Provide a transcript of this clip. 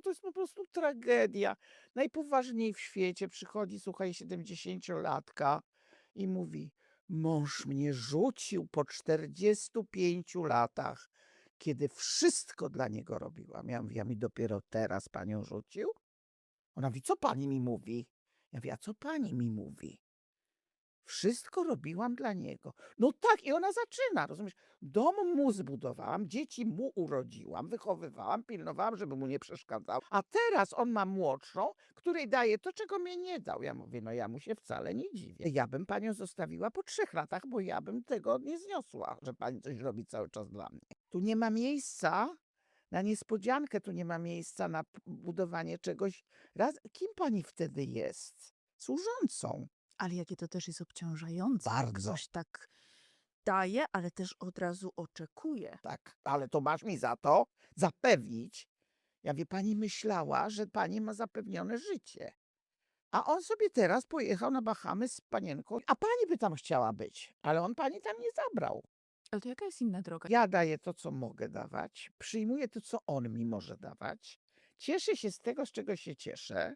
To jest po prostu tragedia. Najpoważniej w świecie przychodzi, słuchaj, 70-latka i mówi: Mąż mnie rzucił po 45 latach, kiedy wszystko dla niego robiłam. Ja mówię, a mi dopiero teraz panią rzucił? Ona mówi, co pani mi mówi? Ja mówię, a co pani mi mówi? Wszystko robiłam dla niego. No tak, i ona zaczyna, rozumiesz? Dom mu zbudowałam, dzieci mu urodziłam, wychowywałam, pilnowałam, żeby mu nie przeszkadzał. A teraz on ma młodszą, której daje to, czego mnie nie dał. Ja mówię, no ja mu się wcale nie dziwię. Ja bym panią zostawiła po trzech latach, bo ja bym tego nie zniosła, że pani coś robi cały czas dla mnie. Tu nie ma miejsca na niespodziankę, tu nie ma miejsca na budowanie czegoś. Raz, kim pani wtedy jest? Służącą. Ale jakie to też jest obciążające. Bardzo. Ktoś tak daje, ale też od razu oczekuje. Tak, ale to masz mi za to zapewnić. Ja wie, pani myślała, że pani ma zapewnione życie. A on sobie teraz pojechał na Bahamy z panienką, a pani by tam chciała być, ale on pani tam nie zabrał. Ale to jaka jest inna droga? Ja daję to, co mogę dawać, przyjmuję to, co on mi może dawać, cieszę się z tego, z czego się cieszę.